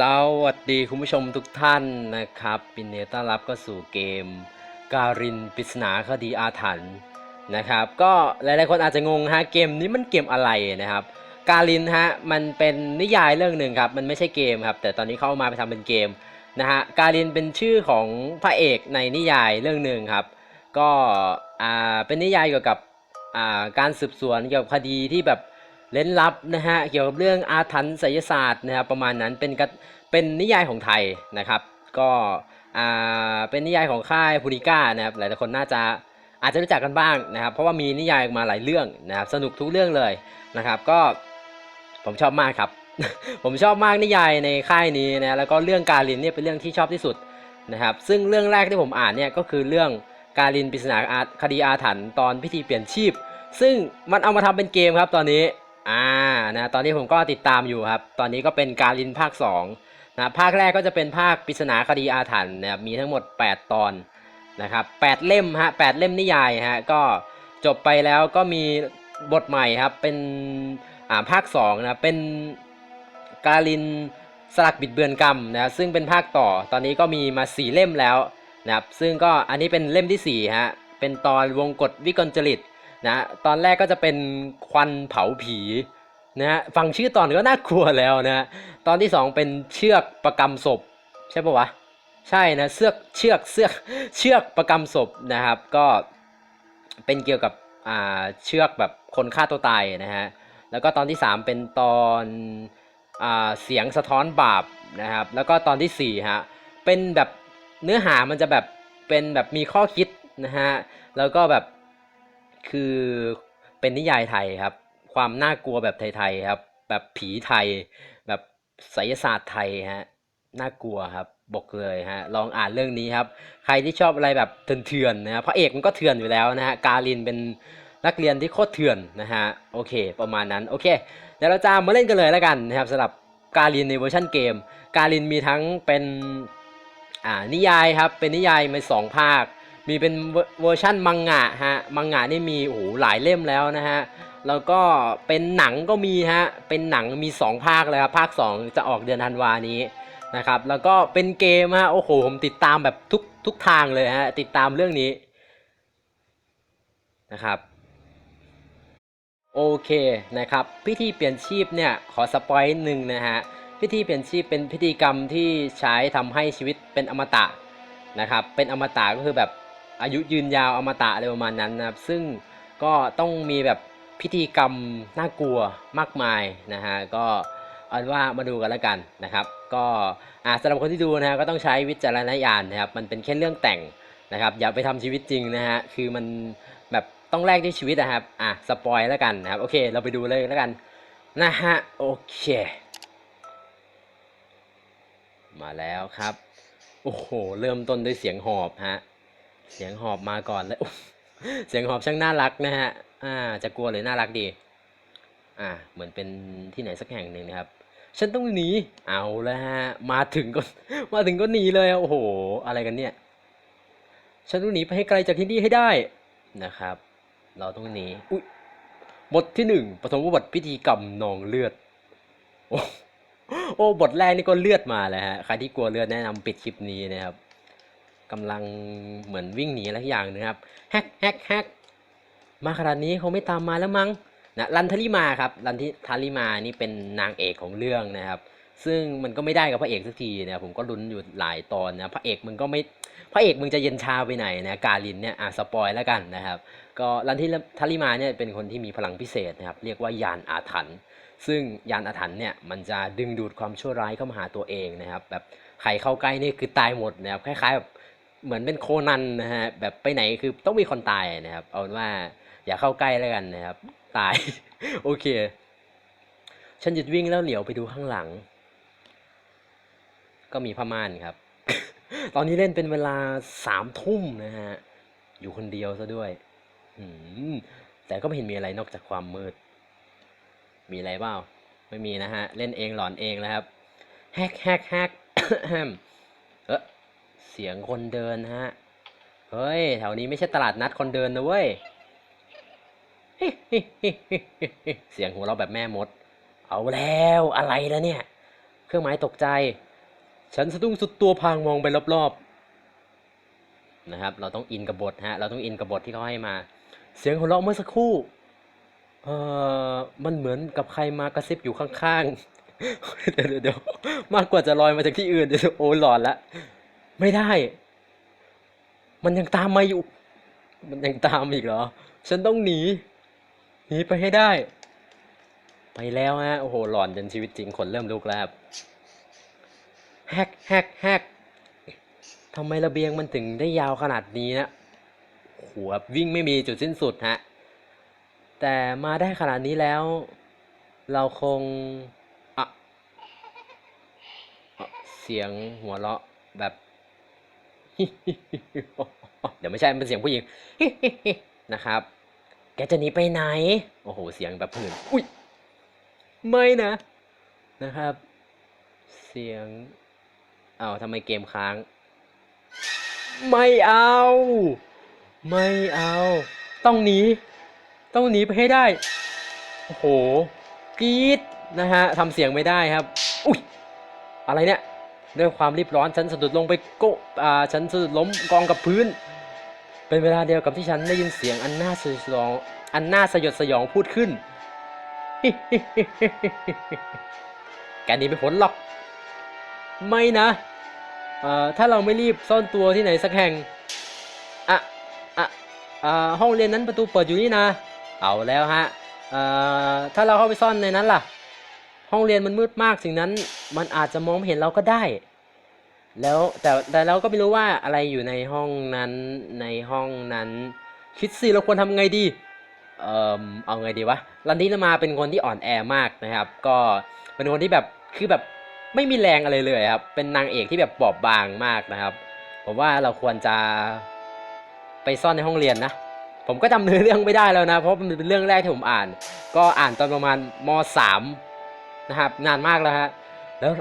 สวัสดีคุณผู้ชมทุกท่านนะครับปินเนต้อนรับก็สู่เกม การินปริศนาคดีอาถรรพ์นะครับ ก็หลายๆคนอาจจะงงฮะเกมนี้มันเกมอะไรนะครับ การินฮะมันเป็นนิยายเรื่องหนึ่งครับ มันไม่ใช่เกมครับ แต่ตอนนี้เขาเอามาไปทำเป็นเกมนะฮะการินเป็นชื่อของพระเอกในนิยายเรื่องหนึ่งครับ ก็อ่าเป็นนิยายเกี่ยวกับอ่าการสืบสวนเกี่ยวกับคดีที่แบบ เล้นลับนะฮะเกี่ยวกับเรื่องอาถรรพ์ไสยศาสตร์นะครับประมาณนั้นเป็นกเป็นนิยายของไทยนะครับ ก็อ่าเป็นนิยายของค่ายพูนิก้านะครับหลายๆคนน่าจะอาจจะรู้จักกันบ้างนะครับ เพราะว่ามีนิยายมาหลายเรื่องนะครับสนุกทุกเรื่องเลยนะครับ ก็ผมชอบมากครับ ผมชอบมากนิยายในค่ายนี้นะแล้วก็เรื่องการลินเนี่ยเป็นเรื่องที่ชอบที่สุดนะครับซึ่งเรื่องแรกที่ผมอ่านเนี่ยก็คือเรื่องการลินปริศนาอาคดีอาถรรพ์ตอนพิธีเปลี่ยนชีพ ซึ่งมันเอามาทำเป็นเกมครับตอนนี้ อ่านะตอนนี้ผมก็ติดตามอยู่ครับ ตอนนี้ก็เป็นการลินภาค2นะภาคแรกก็จะเป็นภาคปริศนาคดีอาถรรพ์นะครับมีทั้งหมด 8 ตอนนะครับ8เล่มฮะ8เล่มนิยายฮะก็จบไปแล้วก็มีบทใหม่ครับเป็นอ่าภาค2นะเป็นกาลินสลักบิดเบือนกรรมนะครับซึ่งเป็นภาคต่อตอนนี้ก็มีมา4เล่มแล้วนะครับซึ่งก็อันนี้เป็นเล่มที่4ฮะเป็นตอนวงกฏวิกลจริต นะตอนแรกก็จะเป็นควันเผาผีนะฮะฟังชื่อตอนก็น่ากลัวแล้วนะฮะตอนที่สองเป็นเชือกประกำศพ ใช่ปะวะ ใช่นะเสือกเชือกเสือกเชือกประกำศพนะครับ ก็เป็นเกี่ยวกับอ่าเชือกแบบคนฆ่าตัวตายนะฮะแล้วก็ตอนที่สามเป็นตอนอ่าเสียงสะท้อนบาปนะครับแล้วก็ตอนที่สี่ฮะเป็นแบบเนื้อหามันจะแบบเป็นแบบมีข้อคิดนะฮะแล้วก็แบบ คือเป็นนิยายไทยครับ ความน่ากลัวแบบไทยๆครับ แบบผีไทย แบบไสยศาสตร์ไทยฮะน่ากลัวครับบอกเลยฮะลองอ่านเรื่องนี้ครับ ใครที่ชอบอะไรแบบเถื่อนๆนะพระเอกมันก็เถื่อนอยู่แล้วนะฮะการินเป็นนักเรียนที่โคตรเถื่อนนะฮะโอเค ประมาณนั้นโอเคเดี๋ยวเราจะมาเล่นกันเลยแล้วกันนะครับสำหรับการินในเวอร์ชันเกม การินมีทั้งเป็นอ่านิยายครับเป็นนิยายมาสองภาค มีเป็นเวอร์ชั่นมังงะฮะมังงะนี่มีโอ้โหหลายเล่มแล้วนะฮะแล้วก็เป็นหนังก็มีฮะเป็นหนังมี 2 ภาคเลยครับภาค 2 จะออกเดือนธันวานี้นะครับแล้วก็เป็นเกมฮะโอ้โหผมติดตามแบบทุกทุกทางเลยฮะติดตามเรื่องนี้นะครับโอเคนะครับพิธีเปลี่ยนชีพเนี่ยขอสปอยหนึ่งนะฮะพิธีเปลี่ยนชีพเป็นพิธีกรรมที่ใช้ทำให้ชีวิตเป็นอมตะนะครับเป็นอมตะก็คือแบบ อายุยืนยาวอมตะอะไรประมาณนั้นนะครับ ซึ่งก็ต้องมีแบบพิธีกรรมน่ากลัวมากมายนะฮะก็เอาเป็นว่ามาดูกันแล้วกันนะครับ ก็อ่าสำหรับคนที่ดูนะฮะก็ต้องใช้วิจารณญาณนะครับ มันเป็นแค่เรื่องแต่งนะครับ อย่าไปทำชีวิตจริงนะฮะคือมันแบบต้องแลกด้วยชีวิตนะครับอะสปอยแล้วกันนะครับโอเค เราไปดูเลยแล้วกันนะฮะโอเค มาแล้วครับ โอ้โห เริ่มต้นด้วยเสียงหอบฮะ เสียงหอบมาก่อนเลยเสียงหอบช่างน่ารักนะฮะ อ่า จะกลัวหรือน่ารักดี อ่า เหมือนเป็นที่ไหนสักแห่งหนึ่งนะครับ ฉันต้องหนี เอาแล้วฮะ มาถึงก็ มาถึงก็หนีเลยโอ้โห อะไรกันเนี่ย ฉันต้องหนีไปให้ไกลจากที่นี่ให้ได้นะครับ เราต้องหนี อุ้ยบทที่หนึ่งปฐมบทพิธีกรรมนองเลือด โอ้โอ้ บทแรกนี่ก็เลือดมาแล้วฮะ ใครที่กลัวเลือดแนะนำปิดคลิปนี้นะครับ กำลังเหมือนวิ่งหนีอะไรอย่างนะครับแฮกแฮกแฮกมาขนาดนี้คงไม่ตามมาแล้วมั้งนะรันทลิมาครับรันทิทาริมานี่เป็นนางเอกของเรื่องนะครับ ซึ่งมันก็ไม่ได้กับพระเอกสักทีนะผมก็ลุ้นอยู่หลายตอนนะพระเอกมึงก็ไม่พระเอกมึงจะเย็นชาไปไหนนะกาลินเนี่ยอะสปอยแล้วกันนะครับ ก็รันทิทาริมาเนี่ยเป็นคนที่มีพลังพิเศษนะครับ เรียกว่ายานอาถรรพ์ซึ่งยานอาถรรพ์เนี่ยมันจะดึงดูดความชั่วร้ายเข้ามาหาตัวเองนะครับ แบบใครเข้าใกล้นี่คือตายหมดนะครับคล้ายๆแบบ เหมือนเป็นโคนันนะฮะแบบไปไหนคือต้องมีคนตายนะครับเอาเป็นว่าอย่าเข้าใกล้แล้วกันนะครับ ตาย โอเค ฉันหยุดวิ่งแล้วเหลียวไปดูข้างหลัง ก็มีผ้าม่านครับ ตอนนี้เล่นเป็นเวลาสามทุ่มนะฮะอยู่คนเดียวซะด้วยแต่ก็ไม่เห็นมีอะไรนอกจากความมืด มีอะไรเปล่า ไม่มีนะฮะ เล่นเองหลอนเองแล้วครับ แฮกแฮกแฮก เสียงคนเดินฮะ เฮ้ย แถวนี้ไม่ใช่ตลาดนัดคนเดินนะเว้ย เสียงหัวเราะแบบแม่มด เอาแล้วอะไรแล้วเนี่ย เครื่องหมายตกใจ ฉันสะดุ้งสุดตัวพางมองไปรอบๆ นะครับ เราต้องอินกับบทฮะ เราต้องอินกับบทที่เขาให้มา เสียงหัวเราะเมื่อสักครู่ เอ่อ มันเหมือนกับใครมากระซิบอยู่ข้างๆ เดี๋ยวเดี๋ยวมากกว่าจะลอยมาจากที่อื่นเดี๋ยวโอ้หลอนละ ไม่ได้ มันยังตามมาอยู่ มันยังตามอีกเหรอ ฉันต้องหนี หนีไปให้ได้ ไปแล้วฮะ โอ้โห หลอนจนชีวิตจริงขนเริ่มลุกแล้วแฮกแฮกแฮกทำไมระเบียงมันถึงได้ยาวขนาดนี้นะหัววิ่งไม่มีจุดสิ้นสุดฮะ แต่มาได้ขนาดนี้แล้ว เราคงอะอะเสียงหัวเราะแบบ เดี๋ยวไม่ใช่มันเป็นเสียงผู้หญิงนะครับ แกจะหนีไปไหน โอ้โห เสียงแบบผื่นอุ้ย ไม่นะ นะครับ เสียง เอาทำไมเกมค้าง ไม่เอา ไม่เอา ต้องหนี ต้องหนีไปให้ได้ โอ้โหกรีดนะฮะทำเสียงไม่ได้ครับ อุ้ย อะไรเนี่ย ด้วยความรีบร้อนฉันสะดุดลงไปโกะอ่าฉันสะดุดล้มกองกับพื้น เป็นเวลาเดียวกับที่ฉันได้ยินเสียงอันน่าสยดสยองอันน่าสยดสยองพูดขึ้น แกหนีไม่พ้นหรอก ไม่นะเอ่อถ้าเราไม่รีบซ่อนตัวที่ไหนสักแห่งอะอะอ่าห้องเรียนนั้นประตูเปิดอยู่นี่นะ เอาแล้วฮะเอ่อถ้าเราเข้าไปซ่อนในนั้นล่ะ ห้องเรียนมันมืดมากสิ่งนั้น มันอาจจะมองไม่เห็นเราก็ได้ แล้วแต่แต่เราก็ไม่รู้ว่าอะไรอยู่ในห้องนั้นในห้องนั้น คิดสิเราควรทำไงดี เอ่อเอาไงดีวะรันดีมาเป็นคนที่อ่อนแอมากนะครับ ก็เป็นคนที่แบบคือแบบไม่มีแรงอะไรเลยครับ เป็นนางเอกที่แบบบอบบางมากนะครับ ผมว่าเราควรจะไปซ่อนในห้องเรียนนะ ผมก็จำเนื้อเรื่องไม่ได้แล้วนะ เพราะมันเป็นเรื่องแรกที่ผมอ่าน ก็อ่านตอนประมาณมสาม นะครับนานมากแล้วฮะแล้ว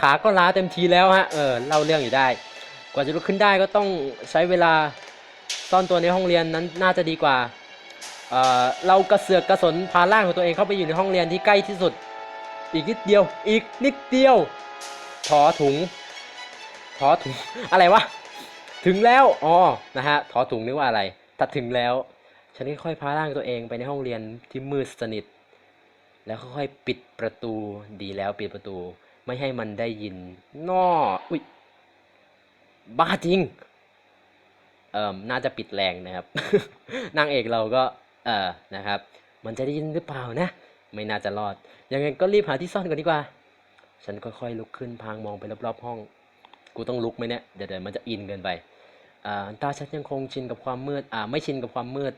ขาก็ล้าเต็มทีแล้วฮะเออเล่าเรื่องอยู่ได้ กว่าจะลุกขึ้นได้ก็ต้องใช้เวลาซ่อนตัวในห้องเรียนนั้นน่าจะดีกว่าเเรากระเสือกกระสนพาร่างของตัวเองเข้าไปอยู่ในห้องเรียนที่ใกล้ที่สุด อีกนิดเดียว อีกนิดเดียวถอถุงถอถุงอะไรวะถึงแล้วอ๋อนะฮะถอถุงนึกว่าอะไรถ้าถึงแล้ว ฉันค่อยๆพาร่างตัวเองไปในห้องเรียนที่มืดสนิท แล้วค่อยๆปิดประตูดีแล้วปิดประตู ไม่ให้มันได้ยินนออุ้ยบ้าจริงเอ่อน่าจะปิดแรงนะครับ นางเอกเราก็เออนะครับ มันจะได้ยินหรือเปล่านะ ไม่น่าจะรอด ยังไงก็รีบหาที่ซ่อนก่อนดีกว่า ฉันค่อยๆลุกขึ้นพางมองไปรอบๆห้อง กูต้องลุกไหมเนี่ย เดี๋ยวมันจะอินเกินไปอ่าตาฉันยังคงชินกับความมืด อ่า ไม่ชินกับความมืด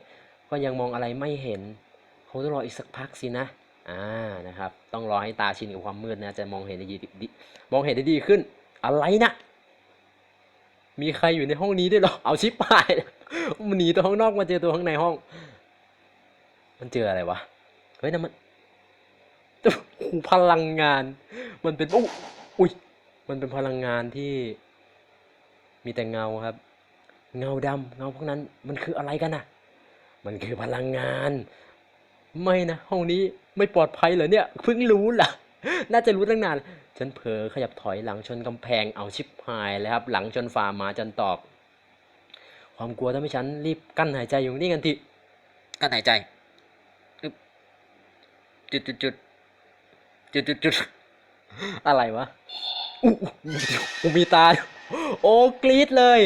ก็ยังมองอะไรไม่เห็น คงต้องรออีกสักพักสินะ อ่านะครับต้องรอให้ตาชินกับความมืดนะจะมองเห็นได้ดีมองเห็นได้ดีขึ้น อะไรนะมีใครอยู่ในห้องนี้ด้วยหรอเอาชิปหายแล้วมันหนีตัวข้างนอกมาเจอตัวข้างในห้อง มันเจออะไรวะเฮ้ยนั่นมันพลังงาน มันเป็นอุ๊ยอุ้ยมันเป็นพลังงานที่ มีแต่เงาครับ เงาดำเงาพวกนั้น มันคืออะไรกันน่ะ มันคือพลังงาน ไม่นะห้องนี้ ไม่ปลอดภัยเหรอเนี่ยเพิ่งรู้ล่ะ น่าจะรู้ตั้งนาน ฉันเผลอขยับถอยหลังชนกำแพงเอาชิบหายเลยครับ หลังชนฝ่าหมาจนตอก ความกลัวทำให้ฉันรีบกั้นหายใจอยู่นี่กันทีกั้นหายใจจุดจุดจุดจุดจุดจุดอะไรวะอู้มีตา โอ้กรี๊ดเลย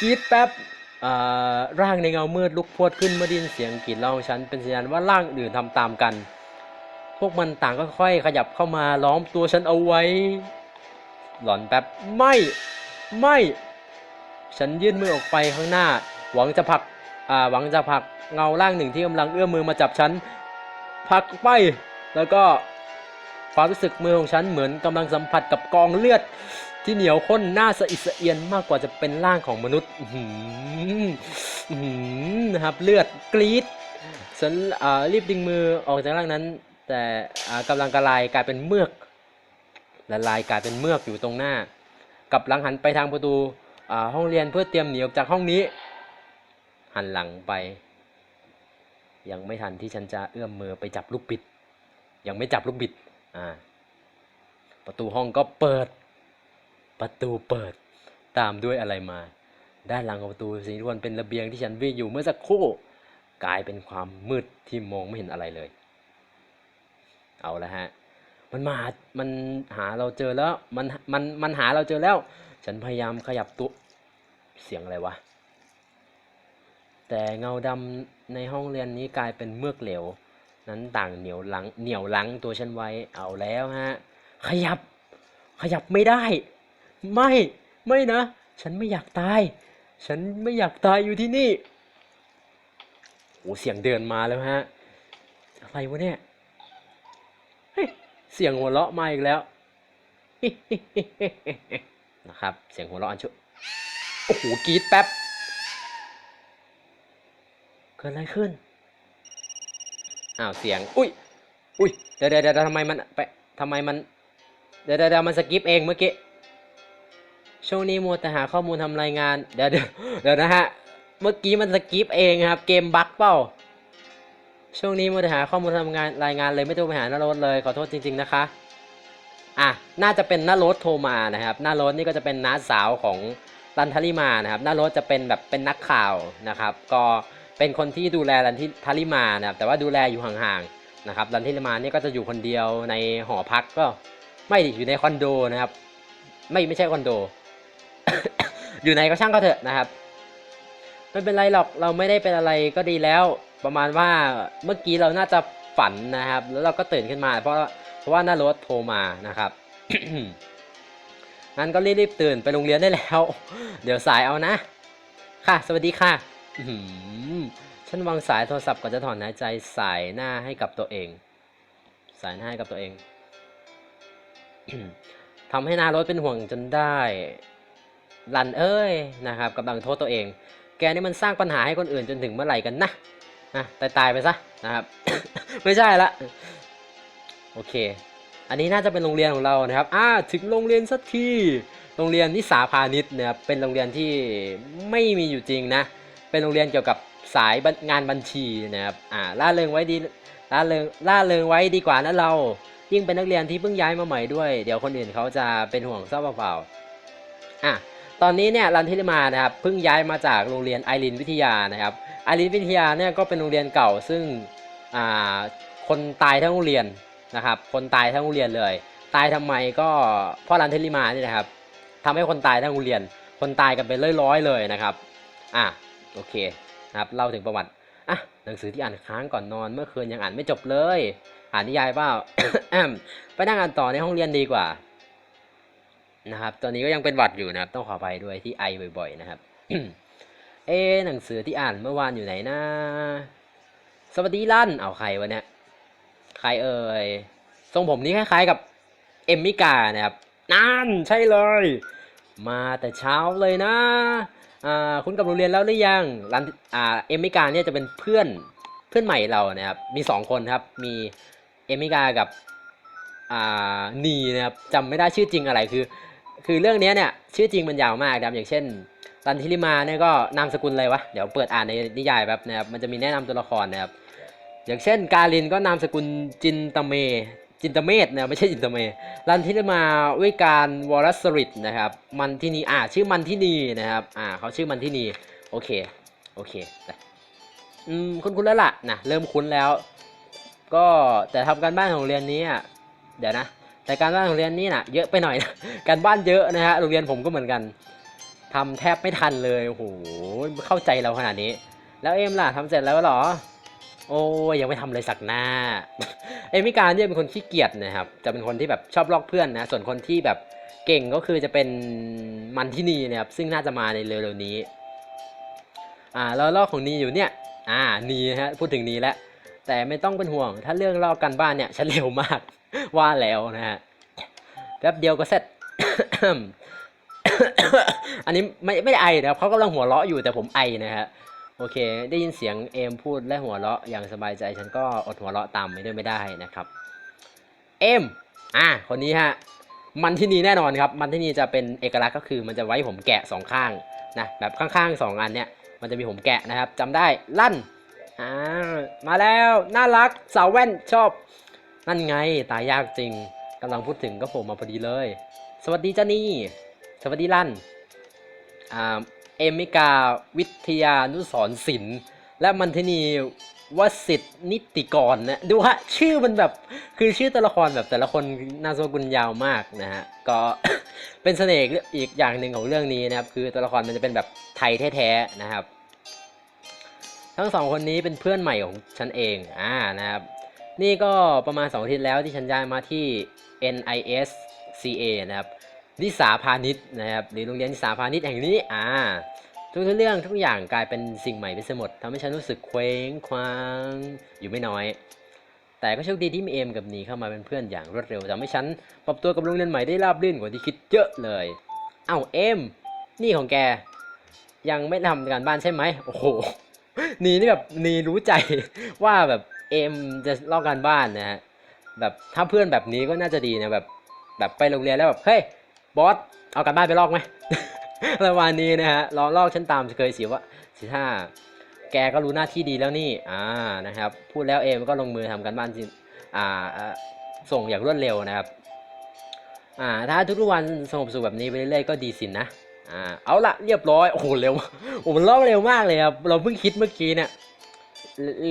กรี๊ดแป๊บอ่าร่างในเงามืดลุกพวดขึ้นเมื่อได้ยินเสียงกรีดร้องของฉันเป็นสัญญาณว่าร่างอื่นทำตามกัน พวกมันต่างก็ค่อยขยับเข้ามาล้อมตัวฉันเอาไว้ หลอนแป๊บไม่ไม่ ฉันยื่นมือออกไปข้างหน้า หวังจะผลักอ่าหวังจะผลักเงาร่างหนึ่งที่กำลังเอื้อมมือมาจับฉันผลักไป แล้วก็ความรู้สึกมือของฉันเหมือนกำลังสัมผัสกับกองเลือด ที่เหนียวข้นหน้าสะอิดสะเอียนมากกว่าจะเป็นร่างของมนุษย์หืออื้อหือนะครับเลือดกรีดฉันอ่ารีบดึงมือออกจากร่างนั้น แต่อ่ากำลังกระลายกลายเป็นเมือกละลายกลายเป็นเมือกอยู่ตรงหน้า กับหลังหันไปทางประตูห้องเรียนเพื่อเตรียมหนีออกจากห้องนี้ หันหลังไป ยังไม่ทันที่ฉันจะเอื้อมมือไปจับลูกบิด ยังไม่จับลูกบิดอ่าประตูห้องก็เปิด ประตูเปิดตามด้วยอะไรมา ด้านหลังของประตูสีนวลเป็นระเบียงที่ฉันวิ่งอยู่เมื่อสักครู่ กลายเป็นความมืดที่มองไม่เห็นอะไรเลย เอาละฮะ มันมามันหาเราเจอแล้ว มันมันมันหาเราเจอแล้ว ฉันพยายามขยับตัวเสียงอะไรวะ แต่เงาดำในห้องเรียนนี้กลายเป็นเมือกเหลว นั้นต่างเหนียวหลังเหนียวหลังตัวฉันไว้เอาแล้วฮะ ขยับ ขยับไม่ได้ ไม่ไม่นะ ฉันไม่อยากตาย ฉันไม่อยากตายอยู่ที่นี่โอ้เสียงเดินมาแล้วฮะ อะไรวะเนี่ย เสียงหัวเราะมาอีกแล้วนะครับ เสียงหัวเราะอันชุโอ้โหกรีดแป๊บ เกิดอะไรขึ้น อ้าว เสียง อุ้ย อุ้ย เดี๋ยวเดี๋ยวเดดทำไมมันไปทำไมมันเดี๋ยวเดี๋ยวเดี๋ยวมันสกิปเองเมื่อกี้ ช่วงนี้มัวแต่หาข้อมูลทำรายงาน เดี๋ยวเดี๋ยวเดี๋ยวนะฮะ เมื่อกี้มันสกิปเองครับ เกมบั๊กเปล่า ช่วงนี้มัวแต่หาข้อมูลทำงานรายงานเลยไม่โทรไปหาหน้ารถเลยขอโทษจริง ๆนะคะ อะน่าจะเป็นหน้ารถโทรมานะครับหน้ารถนี่ก็จะเป็นน้าสาวของรันทาริมานะครับหน้ารถจะเป็นแบบเป็นนักข่าวนะครับ ก็เป็นคนที่ดูแลรันทาริมานะครับแต่ว่าดูแลอยู่ห่างๆนะครับรันทาริมานี่ก็จะอยู่คนเดียวในหอพักก็ไม่อยู่ในคอนโดนะครับ ไม่ไม่ใช่คอนโด อยู่ไหนก็ช่างก็เถอะนะครับไม่เป็นไรหรอกเราไม่ได้เป็นอะไรก็ดีแล้ว ประมาณว่าเมื่อกี้เราน่าจะฝันนะครับ แล้วเราก็ตื่นขึ้นมา เพราะเพราะว่าหน้ารถโทรมานะครับงั้นก็รีบๆตื่นไปโรงเรียนได้แล้ว เดี๋ยวสายเอานะ ค่ะ สวัสดีค่ะฉันวางสายโทรศัพท์ก่อนจะถอนหายใจสายหน้าให้กับตัวเอง สายหน้าให้กับตัวเองทำให้หน้ารถเป็นห่วงจนได้ลันเอ้ยนะครับกำลังโทษตัวเอง แกนี่มันสร้างปัญหาให้คนอื่นจนถึงเมื่อไหร่กันนะ นะตายตายไปซะนะครับ ไม่ใช่ละโอเค อันนี้น่าจะเป็นโรงเรียนของเรานะครับอ่าถึงโรงเรียนสักทีโรงเรียนนิสาพาณิชย์นะครับเป็นโรงเรียนที่ไม่มีอยู่จริงนะ เป็นโรงเรียนเกี่ยวกับสายงานบัญชีนะครับอ่าล่าเริงไว้ดีล่าเริงล่าเริงไว้ดีกว่านะเรายิ่งเป็นนักเรียนที่เพิ่งย้ายมาใหม่ด้วย เดี๋ยวคนอื่นเขาจะเป็นห่วงเศร้าเปล่าๆอะตอนนี้เนี่ยรันทิลมานะครับเพิ่งย้ายมาจากโรงเรียนไอรินวิทยานะครับ ไอริวิทยาเนี่ยก็เป็นโรงเรียนเก่าซึ่งอ่าคนตายทั้งโรงเรียนนะครับ คนตายทั้งโรงเรียนเลย ตายทำไมก็เพราะรันเทลิมานี่นะครับทำให้คนตายทั้งโรงเรียน คนตายกันเป็นร้อยๆเลยนะครับอะโอเคนะครับเล่าถึงประวัติอะหนังสือที่อ่านค้างก่อนนอนเมื่อคืนยังอ่านไม่จบเลย อ่านนิยายเปล่าไปนั่งอ่านต่อในห้องเรียนดีกว่านะครับ ตอนนี้ก็ยังเป็นหวัดอยู่นะครับ ต้องขอไปด้วยที่ไอบ่อย ๆ นะครับ เอ๊หนังสือที่อ่านเมื่อวานอยู่ไหนนะสวัสดีลั่นเอาใครวะเนี่ยใครเอ่ยทรงผมนี้คล้ายๆกับเอมมิกานะครับนั่นใช่เลย มาแต่เช้าเลยนะอ่าคุณกับโรงเรียนแล้วหรือยังรันอ่าเอมมิกาเนี่ยจะเป็นเพื่อนเพื่อนใหม่เรานะครับมีสองคนครับมีเอมมิกากับอ่านีนะครับจำไม่ได้ชื่อจริงอะไรคือ คือเรื่องเนี้ยเนี่ยชื่อจริงมันยาวมากนะครับอย่างเช่น รันทิลิมาเนี่ยก็นามสกุลอะไรวะ เดี๋ยวเปิดอ่านในนิยายแบบนะครับ มันจะมีแนะนำตัวละครนะครับ อย่างเช่น กาลินก็นามสกุลจินตเม จินตเมธนะไม่ใช่จินตเมรันทิลิมาวิการวรสริตนะครับ มันที่นีอ่าชื่อมันที่นีนะครับ อ่าเขาชื่อมันที่นีโอเค โอเค อืมคุ้นๆแล้วล่ะนะ เริ่มคุ้นแล้ว ก็แต่ทำการบ้านของเรียนนี้เดี๋ยวนะ แต่การบ้านของเรียนนี้น่ะเยอะไปหน่อยนะ การบ้านเยอะนะฮะ โรงเรียนผมก็เหมือนกัน ทำแทบไม่ทันเลยโอ้โหเข้าใจเราขนาดนี้ แล้วเอ็มล่ะทำเสร็จแล้วหรอ โอ้ยังไม่ทำเลยสักหน้า เอมิการเนี่ยเป็นคนขี้เกียจนะครับ จะเป็นคนที่แบบชอบลอกเพื่อนนะ ส่วนคนที่แบบเก่งก็คือจะเป็นมันที่นีนะครับ ซึ่งน่าจะมาในเร็วๆนี้ อ่าแล้วลอกของนีอยู่เนี่ย อ่านีฮะพูดถึงนีแล้วแต่ไม่ต้องเป็นห่วง ถ้าเรื่องลอกกันบ้านเนี่ยฉันเร็วมากว่าแล้วนะฮะแป๊บเดียวก็เสร็จ อันนี้ไม่ไม่ได้ไอนะครับเขากำลังหัวเราะอยู่แต่ผมไอนะฮะโอเค ได้ยินเสียงเอมพูดและหัวเราะอย่างสบายใจฉันก็อดหัวเราะตามไม่ได้ไม่ได้นะครับเอมอะคนนี้ฮะมันที่นี่แน่นอนครับ มันที่นี่จะเป็นเอกลักษณ์ก็คือมันจะไว้ผมแกะสองข้างนะแบบข้างๆสองอันเนี่ยมันจะมีผมแกะนะครับจำได้ลั่นอ่ามาแล้วน่ารักสาวแว่นชอบ นั่นไงตายยากจริงกำลังพูดถึงก็ผล่มาพอดีเลย สวัสดีจ้านี่ สวัสดีลั่นอ่าเอมิกาวิทยานุสรณ์ศิลป์และมันทนีวสิทธินิติกรนะดูฮะชื่อมันแบบคือชื่อตัวละครแบบแต่ละคนนามสกุลยาวมากนะฮะก็เป็นเสน่ห์อีกอย่างหนึ่งของเรื่องนี้นะครับ คือตัวละครมันจะเป็นแบบไทยแท้ๆนะครับ ทั้งสองคนนี้เป็นเพื่อนใหม่ของฉันเองอ่านะครับ นี่ก็ประมาณ2อาทิตย์แล้วที่ฉันย้ายมาที่ NIS CA นะครับ นิสาพาณิชย์นะครับหรือโรงเรียนนิสาพาณิชย์แห่งนี้อ่าทุกเรื่องทุกอย่างกลายเป็นสิ่งใหม่ไปหมดทำให้ฉันรู้สึกเคว้งคว้างอยู่ไม่น้อย แต่ก็โชคดีที่มีเอมกับนีเข้ามาเป็นเพื่อนอย่างรวดเร็วทำให้ฉันปรับตัวกับโรงเรียนใหม่ได้ราบรื่นกว่าที่คิดเยอะเลยเอ้าเอมนี่ของแก ยังไม่ทำการบ้านใช่ไหมโอ้โหนีนี่แบบนีรู้ใจว่าแบบเอมจะลอกการบ้านนะฮะแบบถ้าเพื่อนแบบนี้ก็น่าจะดีนะแบบแบบไปโรงเรียนแล้วแบบเฮ้ย บอสเอาการบ้านไปลอกไหมอะไรประมาณนี้นะฮะลองลอกฉันตามเคยสิว่าสิท่าแกก็รู้หน้าที่ดีแล้วนี่อ่านะครับ พูดแล้วเอมก็ลงมือทำการบ้านจริงอ่าส่งอย่างรวดเร็วนะครับอ่าถ้าทุกๆวันสงบสุขแบบนี้ไปเรื่อยๆก็ดีสินนะอ่าเอาละเรียบร้อยโอ้โหเร็วโอ้มันลอกเร็วมากเลยครับเราเพิ่งคิดเมื่อกี้เนี่ย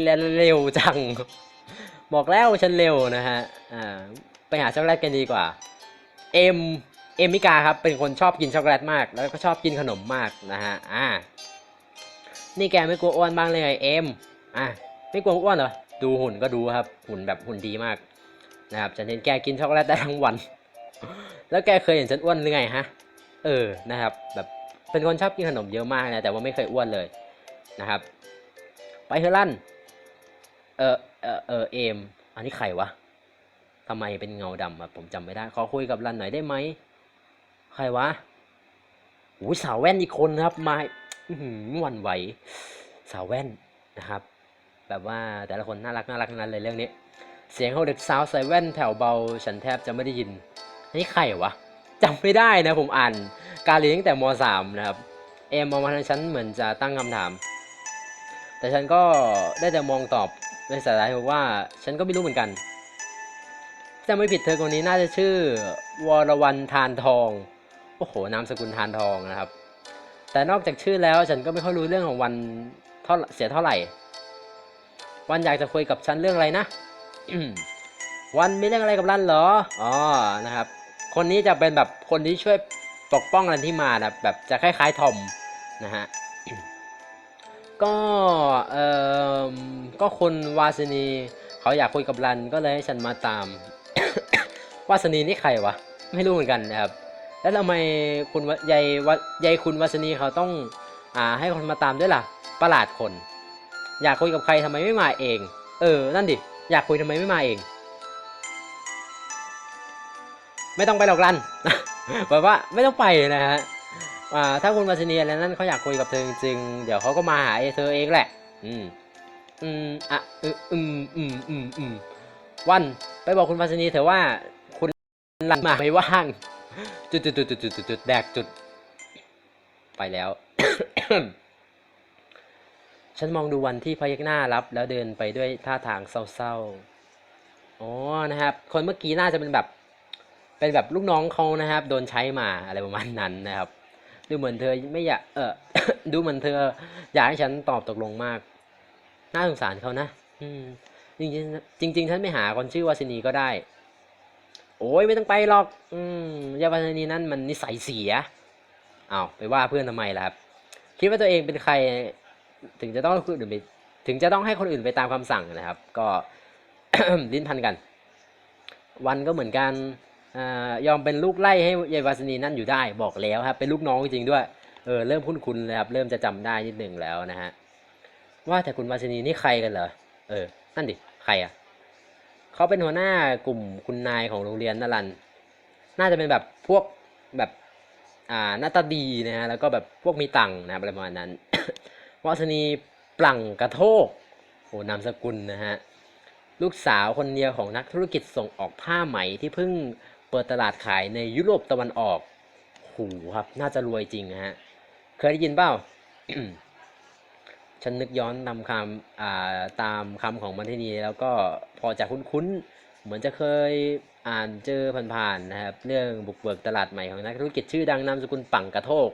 เรเร็วจัง บอกแล้วฉันเร็วนะฮะอ่าไปหาช็อกโกแลตกันดีกว่าเอ็ม เอมมิกาครับเป็นคนชอบกินช็อกโกแลตมาก แล้วก็ชอบกินขนมมากนะฮะอ่านี่แกไม่กลัวอ้วนบ้างเลยไงเอ็มอะไม่กลัวอ้วนเหรอดูหุ่นก็ดูครับหุ่นแบบหุ่นดีมากนะครับฉันเห็นแกกินช็อกโกแลตได้ทั้งวัน แล้วแกเคยเห็นฉันอ้วนหรือไงฮะเออนะครับ แบบเป็นคนชอบกินขนมเยอะมากนะแต่ว่าไม่เคยอ้วนเลยนะครับ ไปเฮลันเออเออเออเอมอันนี้ใครวะทำไมเป็นเงาดำอะผมจำไม่ได้ขอคุยกับรันหน่อยได้ไหม ใครวะโอ้ยสาวแว่นอีกคนครับมาอื้อหือหวันไหว สาวแว่นนะครับ แบบว่าแต่ละคนน่ารักน่ารักนั้นเลยเรื่องนี้ เสียงของเด็กสาวใส่แว่นแถวเบา ฉันแทบจะไม่ได้ยินนนี้ใครวะจำไม่ได้นะผมอ่าน การเรียนตั้งแต่ม .3 นะครับ เอมมองมาทางฉันเหมือนจะตั้งคำถาม แต่ฉันก็ได้แต่มองตอบในสายตาที่บอว่า ฉันก็ไม่รู้เหมือนกันจะไม่ผิดเธอคนนี้น่าจะชื่อ วรวรรณทานทอง อ้โหนามสกุลทานทองนะครับ แต่นอกจากชื่อแล้วฉันก็ไม่ค่อยรู้เรื่องของวันเท่าเสียเท่าไหร่ วันอยากจะคุยกับฉันเรื่องอะไรนะวันมีเรื่องอะไรกับรันเหรออ๋อนะครับ คนนี้จะเป็นแบบคนที่ช่วยปกป้องรันที่มานะแบบจะคล้ายๆทอมนะฮะก็เออก็คุณวาสนีเขาอยากคุยกับรันก็เลยให้ฉันมาตาม วาสนีนี่ใครวะ ไม่รู้เหมือนกันนะครับ แล้วทำไมคุณยายวยายคุณวาสนีเขาต้องอ่าให้คนมาตามด้วยล่ะ ประหลาดคน อยากคุยกับใครทำไมไม่มาเอง เออ นั่นดิ อยากคุยทำไมไม่มาเอง ไม่ต้องไปหรอกรันแบบว่าไม่ต้องไปนะฮะอ่าถ้าคุณวาสนีอะไรนั่นเขาอยากคุยกับเธอจริงเดี๋ยวเขาก็มาหาเธอเองแหละ อืม อืมอะอืมอืมอืมอืมวัน ไปบอกคุณวาสนีเถอะว่าคุณรันมาไม่ว่าง จุดจุดจุดจุดจุดจุดจุดแดกจุด ไปแล้ว ฉันมองดูวันที่พยักหน้ารับ แล้วเดินไปด้วยท่าทางเศร้าๆอ๋อนะครับ คนเมื่อกี้น่าจะเป็นแบบ เป็นแบบลูกน้องเขานะครับ โดนใช้มาอะไรประมาณนั้นนะครับ ดูเหมือนเธอไม่อยาก เออดูเหมือนเธอ อยากให้ฉันตอบตกลงมาก น่าสงสารเขานะ อืมจริงๆจริงๆฉันไม่หาคนชื่อวาสินีก็ได้ โอ้ยไม่ต้องไปหรอก อืมยาวาสินีนั่นมันนิสัยเสียเอาไปว่าเพื่อนทำไมล่ะครับ คิดว่าตัวเองเป็นใคร ถึงจะต้องคนอื่นไปถึงจะต้องให้คนอื่นไปตามคำสั่งนะครับ ก็ลิ้นพันกัน วันก็เหมือนกันอยอมเป็นลูกไล่ให้ยายวาสนีนั่นอยู่ได้บอกแล้วครับ เป็นลูกน้องจริงด้วยเออเริ่มคุ้นคุณเลยครับ เริ่มจะจำได้นิดหนึ่งแล้วนะฮะว่าแต่คุณวาสนีนี่ใครกันเหรอเออนั่นดิใครอะ เขาเป็นหัวหน้ากลุ่มคุณนายของโรงเรียนนรัน น่าจะเป็นแบบพวกแบบอ่าหน้าตาดีนะฮะแล้วก็แบบพวกมีตังค์นะอะไรประมาณนั้นวาสนีปลั่งกระโทกโอ้นามสกุลนะฮะลูกสาวคนเดียวของนักธุรกิจส่งออกผ้าไหมที่เพิ่งเปิดตลาดขายในยุโรปตะวันออกโหครับ น่าจะรวยจริงฮะ เคยได้ยินเปล่า ฉันนึกย้อนนำคำตามคำของมันที่นี่แล้วก็พอจะคุ้นๆ เหมือนจะเคยอ่านเจอผ่านๆนะครับเรื่องบุกเบิกตลาดใหม่ของนักธุรกิจชื่อดังนามสกุลปังกระโทก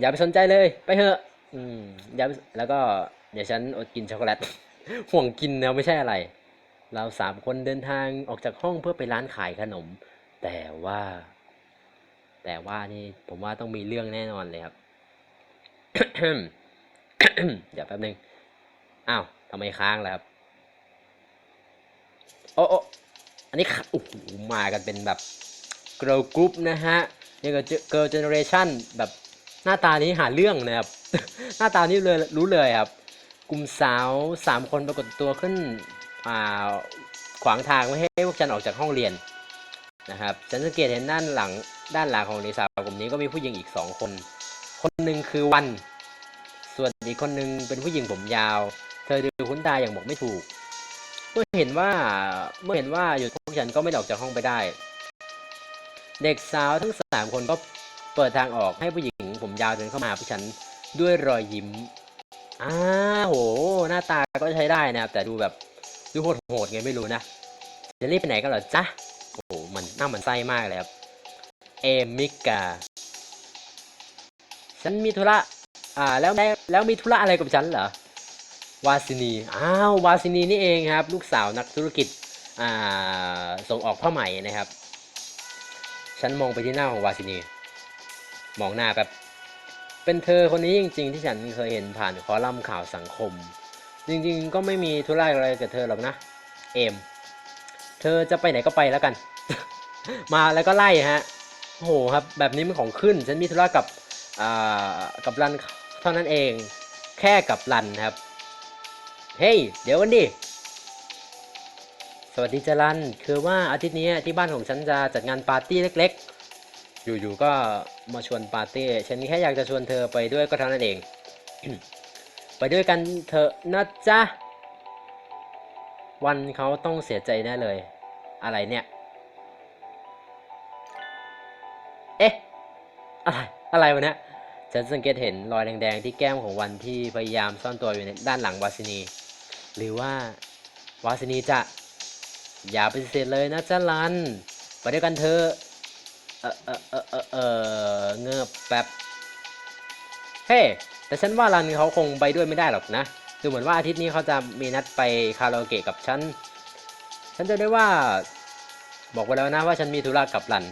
อย่าไปสนใจเลย ไปเถอะอืมอย่าแล้วก็เดี๋ยวฉันอดกินช็อกโกแลตห่วงกินนะไม่ใช่อะไร เราสามคนเดินทางออกจากห้องเพื่อไปร้านขายขนม แต่ว่า แต่ว่านี่ผมว่าต้องมีเรื่องแน่นอนเลยครับ เดี๋ยวแป๊บนึงอ้าวทำไมค้างแล่ะครับโอ้โอ้อันนี้โอ้โหมากันเป็นแบบ girl group นะฮะยังกับ girl generation แบบหน้าตานี้หาเรื่องนะครับ หน้าตานี้เลยรู้เลยครับ กลุ่มสาวสามคนปรากฏตัวขึ้นอ่าขวางทางไม่ให้พวกฉันออกจากห้องเรียนนะครับ ฉันสังเกตเห็นด้านหลังด้านหลังของเด็กสาวกลุ่มนี้ก็มีผู้หญิงอีกสองคน คนหนึ่งคือวัน ส่วนอีกคนหนึ่งเป็นผู้หญิงผมยาว เธอดูคุ้นตาอย่างบอกไม่ถูก เมื่อเห็นว่าเมื่อเห็นว่าอยู่พวกฉันก็ไม่ออกจากห้องไปได้ เด็กสาวทั้งสามคนก็เปิดทางออกให้ผู้หญิงผมยาวเดินเข้ามาหาพวกฉันด้วยรอยยิ้มอ้าโห หน้าตาก็ใช้ได้นะครับ แต่ดูแบบดูโหดๆไงไม่รู้นะ จะรีบไปไหนกันเหรอจ๊ะ โอ้โห มันหน้ามันไส้มากเลยครับ เอมิกา ฉันมีธุระ อ่าแล้วแล้วแล้วมีธุระอะไรกับฉันเหรอวาสินีอ้าววาสินีนี่เองครับ ลูกสาวนักธุรกิจอ่าส่งออกผ้าไหมนะครับ ฉันมองไปที่หน้าของวาสินี มองหน้าแบบเป็นเธอคนนี้จริง ๆ ที่ฉันเคยเห็นผ่านคอลัมน์ข่าวสังคม จริง ๆ ก็ไม่มีธุระอะไรกับเธอหรอกนะ เอม เธอจะไปไหนก็ไปแล้วกัน มาแล้วก็ไล่ฮะโอ้โหครับแบบนี้มันของขึ้น ฉันมีธุระกับอ่ากับรัน เท่านั้นเองแค่กับรันครับ เฮ้ยเดี๋ยวกันดิสวัสดีจารันคือว่าอาทิตย์นี้ที่บ้านของฉันจะจัดงานปาร์ตี้เล็ก ๆ อยู่ๆก็มาชวนปาร์ตี้ฉันแค่อยากจะชวนเธอไปด้วยก็เท่านั้นเอง ไปด้วยกันเถอะนะจ๊ะวันเขาต้องเสียใจแน่เลย อะไรเนี่ย เอ๊ะ อะไร อะไรวะเนี่ย ฉันสังเกตเห็นรอยแดงๆที่แก้มของวันที่พยายามซ่อนตัวอยู่ในด้านหลังวาสินี หรือว่าวาสินีจะอย่าปฏิเสธเลยนะจ๊ะลัน ไปด้วยกันเถอะ เออเออเออเออเออเงือบแป๊บ เฮ้แต่ฉันว่ารันเขาคงไปด้วยไม่ได้หรอกนะ ดูเหมือนว่าอาทิตย์นี้เขาจะมีนัดไปคาราโอเกะกับฉัน ฉันจะได้ว่า บอกไว้แล้วนะว่าฉันมีธุระกับรัน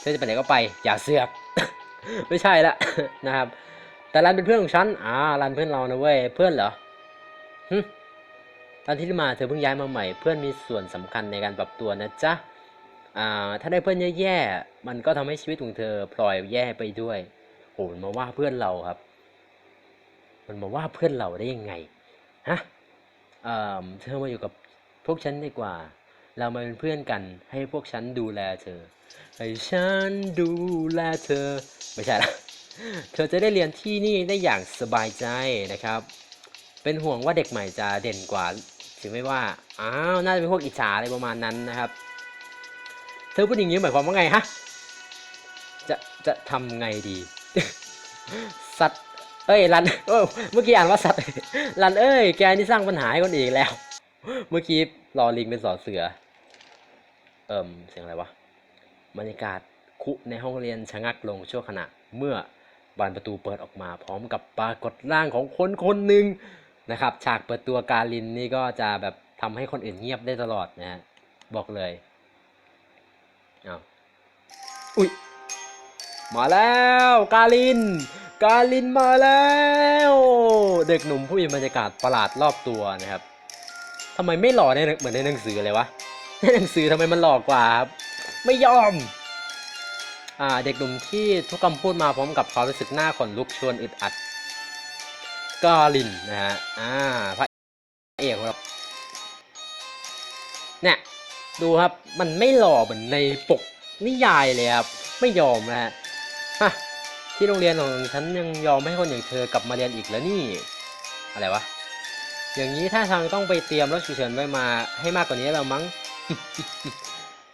เธอจะไปไหนก็ไป อย่าเสือก ไม่ใช่ละนะครับ แต่รันเป็นเพื่อนของฉันอ่ารันเพื่อนเรานะเว้ยเพื่อนเหรอหึตอนที่มาเธอเพิ่งย้ายมาใหม่ เพื่อนมีส่วนสำคัญในการปรับตัวนะจ๊ะอ่าถ้าได้เพื่อนแย่ๆมันก็ทำให้ชีวิตของเธอพลอยแย่ไปด้วยโอ้มันมาว่าเพื่อนเราครับ มันมาว่าเพื่อนเราได้ยังไงฮะอ่าเธอมาอยู่กับพวกฉันดีกว่า เรามาเป็นเพื่อนกันให้พวกฉันดูแลเธอ ให้ฉันดูแลเธอ ไม่ใช่ละเธอจะได้เรียนที่นี่ได้อย่างสบายใจนะครับ เป็นห่วงว่าเด็กใหม่จะเด่นกว่าถึงไม่ว่า อ้าว น่าจะเป็นพวกอิจฉาอะไรประมาณนั้นนะครับ เธอพูดอย่างนี้หมายความว่าไงฮะ จะ จะทำไงดี สัตว์ เอ้ย รัน เออเมื่อกี้อ่านว่าสัตว์ รันเอ้ย แกนี่สร้างปัญหาให้คนอื่นอีกแล้ว เมื่อกี้รอลิงเป็นสอเสือ เอิ่ม เสียงอะไรวะ บรรยากาศคุในห้องเรียนชะงักลงชั่วขณะ เมื่อบานประตูเปิดออกมาพร้อมกับปรากฏร่างของคนคนหนึ่งนะครับ ฉากเปิดตัวกาลินนี่ก็จะแบบทำให้คนอื่นเงียบได้ตลอดนะฮะบอกเลยเอาอุ้ยมาแล้วกาลิน กาลินมาแล้ว เด็กหนุ่มผู้มีบรรยากาศประหลาดรอบตัวนะครับทำไมไม่หล่อในเหมือนในหนังสือเลยวะในหนังสือทำไมมันหล่อกว่าครับ ไม่ยอม อ่า เด็กหนุ่มที่ทุกคำพูดมาพร้อมกับความรู้สึกหน้าขนลุกชวนอึดอัดกาลินนะฮะ อ่า พระเอกของเราเนี่ย ดูครับ มันไม่หล่อเหมือนในปกนิยายเลยครับ ไม่ยอมนะฮะฮะที่โรงเรียนของฉันยังยอมให้คนอย่างเธอกลับมาเรียนอีกแล้วนี่ อะไรวะ อย่างนี้ถ้าทางต้องไปเตรียมรถฉุกเฉินไว้มาให้มากกว่านี้แล้วมั้ง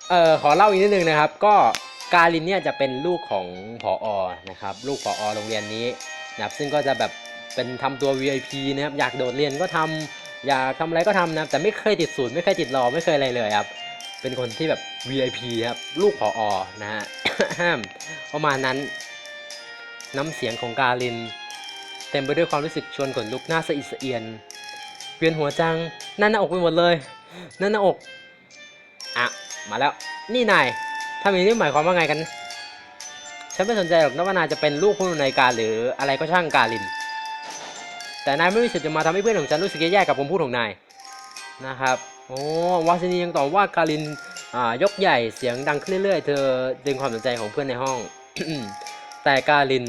เอ่อขอเล่าอีกนิดนึงนะครับ ก็กาลินเนี่ยจะเป็นลูกของผออนะครับ ลูกผออโรงเรียนนี้นะครับซึ่งก็จะแบบเป็นทำตัว VIP นะครับอยากโดดเรียนก็ทำอยากทำอะไรก็ทำนะครับแต่ไม่เคยติดศูนย์ไม่เคยติดรอไม่เคยอะไรเลยครับเป็นคนที่แบบ VIP ครับลูกผออนะฮะประมาณนั้น น้ำเสียงของกาลิน เต็มไปด้วยความรู้สึกชวนขนลุกหน้าสะอิดสะเอียนเวียนหัวจังนั่นหน้าอกไปหมดเลยนั่นหน้าอกอะ มาแล้ว นี่นายถ้ามีนี่หมายความว่าไงกัน ฉันไม่สนใจหรอกนะว่านายจะเป็นลูกผู้นวยการหรืออะไรก็ช่างกาลิน แต่นายไม่มีสิทธิ์จะมาทำให้เพื่อนของฉันรู้สึกแย่ๆกับผมพูดของนายนะครับโอ้วาซินียังตอบว่ากาลินอ่ายกใหญ่เสียงดังขึ้นเรื่อยๆ เธอดึงความสนใจของเพื่อนในห้อง แต่กาลิน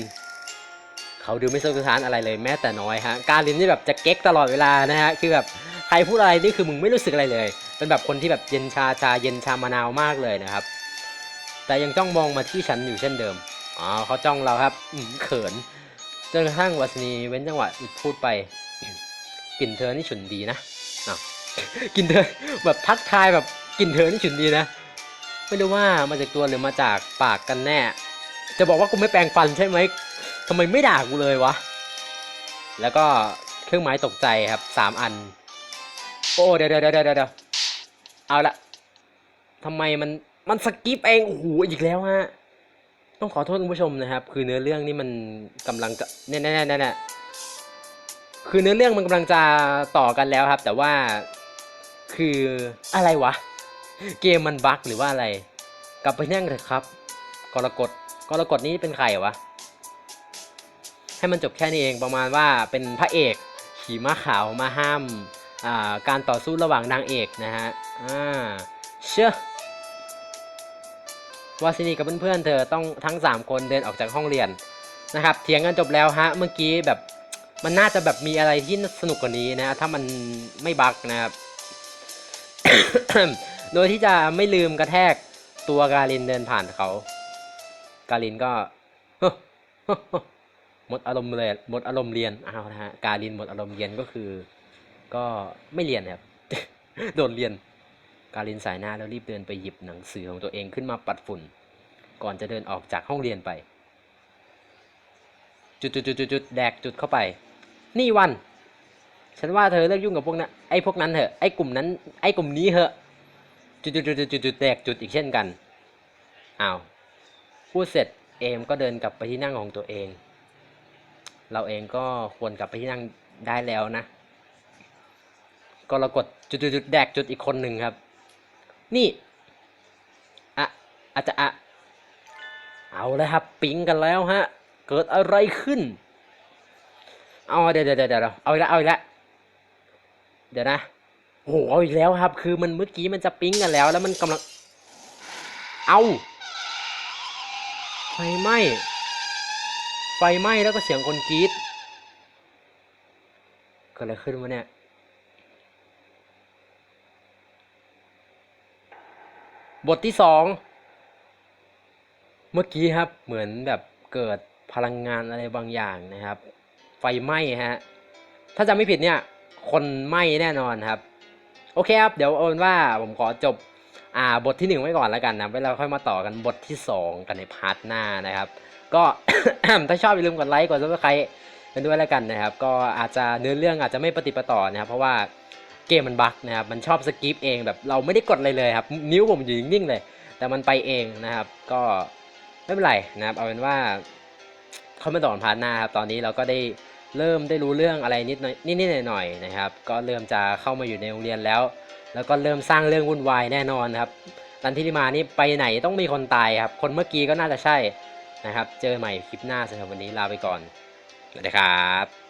เขาดูไม่สะทกสะท้านอะไรเลยแม้แต่น้อยฮะกาลินนี่แบบจะเก๊กตลอดเวลานะฮะคือแบบใครพูดอะไรนี่คือมึงไม่รู้สึกอะไรเลย เป็นแบบคนที่แบบเย็นชาชาเย็นชามะนาวมากเลยนะครับ แต่ยังจ้องมองมาที่ฉันอยู่เช่นเดิมอ๋อเขาจ้องเราครับอืมเขินจนกระทั่งวัสนีเว้นจังหวะหยุดพูดไปกลิ่นเธอนี่ฉุนดีนะกลิ่นเธอแบบทักทายแบบกลิ่นเธอนี่ฉุนดีนะ ไม่รู้ว่ามาจากตัวหรือมาจากปากกันแน่ จะบอกว่ากูไม่แปรงฟันใช่ไหมทำไมไม่ด่ากูเลยวะ แล้วก็เครื่องหมายตกใจครับสามอัน โอ้เดี๋ยวเดี๋ยวเดี๋ยวเดี๋ยว เอาละทำไมมันมันสกิปเองโอ้โหอีกแล้วฮะต้องขอโทษคุณผู้ชมนะครับ คือเนื้อเรื่องนี่มันกำลังจะเนี่ยเนี่ยเนี่ยเนี่ยคือเนื้อเรื่องมันกำลังจะต่อกันแล้วครับ แต่ว่าคืออะไรวะ เกมมันบั๊กหรือว่าอะไร กลับไปนั่งเถอะครับกรกฎกรกฎนี้เป็นใครวะ ให้มันจบแค่นี้เองประมาณว่าเป็นพระเอกขี่ม้าขาวมาห้าม การต่อสู้ระหว่างนางเอกนะฮะอ่าเชื่อวาซินีกับเพื่อนๆเธอต้องทั้ง 3 คนเดินออกจากห้องเรียนนะครับเถียงกันจบแล้วฮะเมื่อกี้แบบมันน่าจะแบบมีอะไรที่สนุกกว่านี้นะถ้ามันไม่บักนะครับ โดยที่จะไม่ลืมกระแทกตัวกาลินเดินผ่านเขา กาลินก็หมดอารมณ์เลยหมดอารมณ์เรียนเอานะฮะกาลินหมดอารมณ์เรียนก็คือ ก็ไม่เรียนครับ โดนเรียน กาลินสายหน้าแล้วรีบเดินไปหยิบหนังสือของตัวเองขึ้นมาปัดฝุ่น ก่อนจะเดินออกจากห้องเรียนไปจุดจุดจุดจุดจุดแดกจุดเข้าไป นี่วัน ฉันว่าเธอเลิกยุ่งกับพวกนั้นไอ้พวกนั้นเถอะไอ้กลุ่มนั้น ไอ้กลุ่มนี้เถอะ จุดจุดจุดจุดจุดจุดแดกจุดอีกเช่นกันอ้าวพูดเสร็จเอมก็เดินกลับไปที่นั่งของตัวเอง เราเองก็ควรกลับไปที่นั่งได้แล้วนะ ก็เรากดจุดจุดแดกจุดอีกคนหนึ่งครับ นี่อะอาจจะอะเอาเลยครับปิ๊งกันแล้วฮะ เกิดอะไรขึ้น เอาเดี๋ยวเดี๋ยวเดี๋ยวเอาอีกแล้วเอาอีกแล้วเดี๋ยวนะโอ้โหเอาอีกแล้วครับ คือมันเมื่อกี้มันจะปิ๊งกันแล้ว แล้วมันกำลัง เอาไฟไหม้ไฟไหม้แล้วก็เสียงคนกรี๊ดเกิดอะไรขึ้นวะเนี่ย บทที่สองเมื่อกี้ครับเหมือนแบบเกิดพลังงานอะไรบางอย่างนะครับ ไฟไหม้ฮะถ้าจำไม่ผิดเนี่ย คนไหม้แน่นอนครับ โอเคครับ เดี๋ยวเอาเป็นว่าผมขอจบอ่าบทที่หนึ่งไว้ก่อนแล้วกันนะไว้เราค่อยมาต่อกันบทที่สองกันในพาร์ทหน้านะครับ ก็ ถ้าชอบอย่าลืมกดไลค์กดซับสไครต์กันด้วยแล้วกันนะครับ ก็อาจจะเนื้อเรื่องอาจจะไม่ปฏิปต่อนะครับ เพราะว่า เกมมันบั๊กนะครับมันชอบสกิปเองแบบเราไม่ได้กดอะไรเลยครับ นิ้วผมอยู่นิ่งๆเลย แต่มันไปเองนะครับ ก็ไม่เป็นไรนะครับเอาเป็นว่าเขาไมาต่อพาร์ทหน้าครับตอนนี้เราก็ได้เริ่มได้รู้เรื่องอะไรนิดหน่อยนิดๆหน่อยๆนะครับ ก็เริ่มจะเข้ามาอยู่ในโรงเรียนแล้ว แล้วก็เริ่มสร้างเรื่องวุ่นวายแน่นอนครับตันที่มานี่ไปไหนต้องมีคนตายครับ คนเมื่อกี้ก็น่าจะใช่นะครับ เจอใหม่คลิปหน้าสำหรับวันนี้ลาไปก่อนสวัสดีครับ